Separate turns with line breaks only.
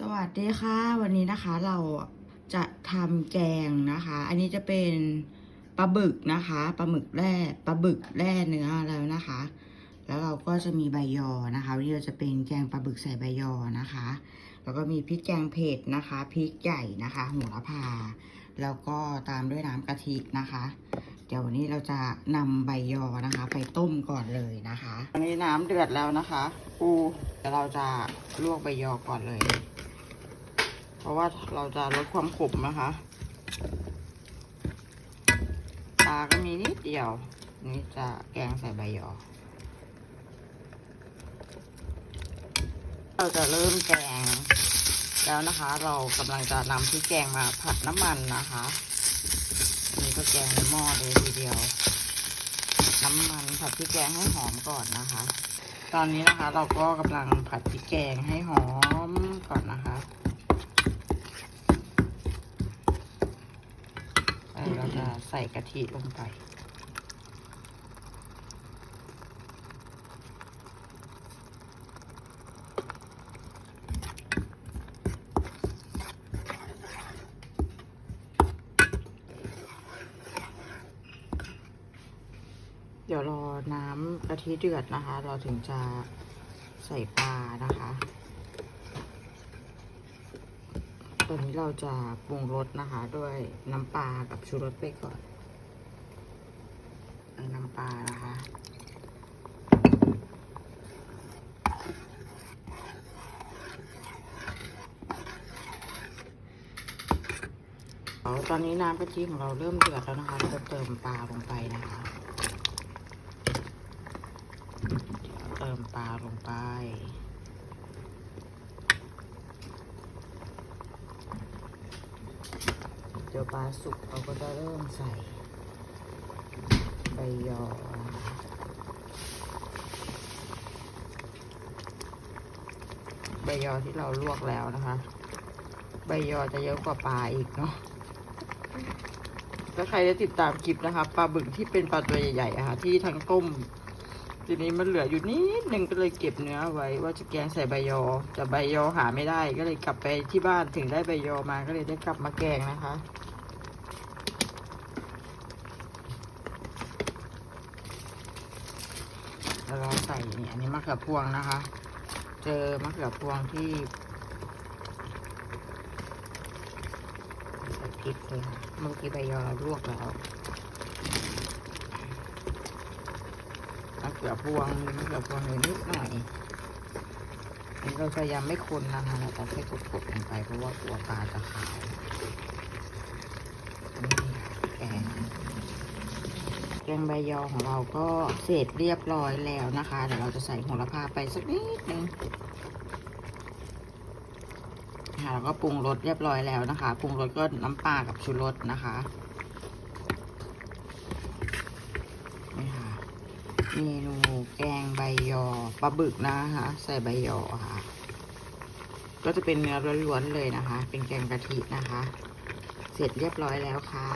สวัสดีค่ะ วันนี้นะคะเราจะทำแกงนะคะ อันนี้จะเป็นปลาบึกนะคะปลาหมึกแร่ปลาบึกแร่เนื้อแล้วนะคะ แล้วเราก็จะมีใบยอนะคะวันนี้เราจะเป็นแกงปลาบึกใส่ใบยอนะคะ แล้วก็มีพริกแกงเผ็ดนะคะพริกใหญ่นะคะโหัวละพา แล้วก็ตามด้วยน้ำกะทินะคะ เดี๋ยววันนี้เราจะนำใบยอนะคะ ไปต้มก่อนเลยนะคะอันนี้น้ำเดือดแล้วนะคะปูเดี๋ยวเราจะลวกใบยอก่อนเลย เพราะว่าเราจะลดความขมนะคะปลาก็มีนิดเดียว นี่จะแกงใส่ใบยอ เราจะเริ่มแกงแล้วนะคะ เรากำลังจะนำพริกแกงมาผัดน้ำมันนะคะนนี้ก็แกงในหม้อเลยทีเดียวน้ำมันผัดพริกแกงให้หอมก่อนนะคะ ตอนนี้นะคะเราก็กำลังผัดพริกแกงให้หอมก่อนนะคะแล้วเราจะใส่กะทิลงไป เดี๋ยวรอน้ำกะทิเดือดนะคะ เราถึงจะใส่ปลานะคะ ตอนนี้เราจะปรุงรสนะคะ ด้วยน้ำปลากับชูรสไปก่อนน้ำปลานะคะเอาตอนนี้น้ำกะทิของเราเริ่มเดือดแล้วนะคะเราจะเติมปลาลงไปนะคะ เติมปลาลงไป ดี๋ยวปลาสุกเราก็จะเริ่มใส่ใบยอใบยอที่เราลวกแล้วนะคะ ใบยอจะเยอะกว่าปลาอีกเนาะถ้าใครได้ติดตามคลิปนะคะปลาบึกที่เป็นปลาตัวใหญ่ๆอะค่ะที่ทั้งต้ม ทีนี้มันเหลืออยู่นิดนึงก็เลยเก็บเนื้อไว้ว่าจะแกงใส่ใบยอ แต่ใบยอหาไม่ได้ก็เลยกลับไปที่บ้านถึงได้ใบยอมาก็เลยได้กลับมาแกงนะคะ แล้วเรา ใส่นี่อันนี้มะเขือพวงนะคะ เจอมะเขือพวงที่ใส่พริกเลยค่ะเมื่อกี้ใบยอเราลวกแล้วมะเขือพวงมะเขือพวงเลยนิดหน่อยเราพยายามไม่คนนะคะเราจะแค่กดๆลงไปเพราะว่ากลัวปลาจะขาวนี่แกงแก งใบยอของเราก็เสร็จเรียบร้อยแล้วนะคะ เดี๋ยวเราจะใส่โหระพาไปสักนิดนึงค่ะแล้วก็ปรุงรสเรียบร้อยแล้วนะคะ ปรุงรสก็น้ำปลากับชูรสนะคะ นี่ค่ะ เมนูแกงใบยอปลาบึกนะคะ ใส่ใบยอค่ะ ก็จะเป็นเนื้อล้วนๆเลยนะคะ เป็นแกงกะทินะคะ เสร็จเรียบร้อยแล้วค่ะ